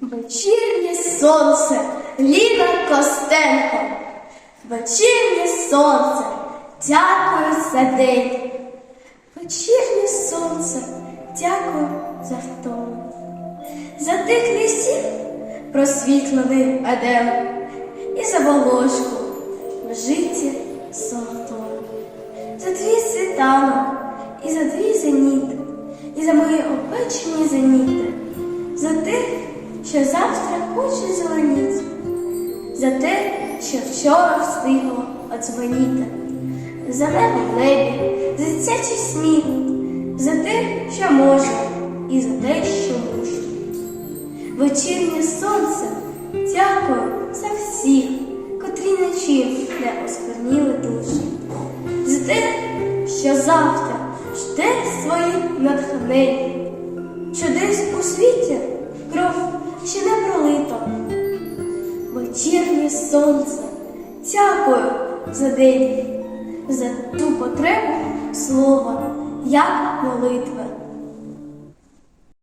Вечірнє сонце, Ліна Костенко. Вечірнє сонце, дякую за день. Вечірнє сонце, дякую за втому. За тих лісів просвітлений едем і за волошку в житті золотому. За твій світанок і за твій зеніт, і за мої опечені зеніти, що завтра хоче зеленіть, за те, що вчора встигло одзвоніти, за небо небі, за дитячий сміх, за те, що може, і за те, що мушу. Вечірнє сонце, дякую за всіх, котрі ночі не оскверніли душі, за те, що завтра жде свої натхнення, що десь у світі Вечірнє сонце, дякую за день, за ту потребу слова, як молитви.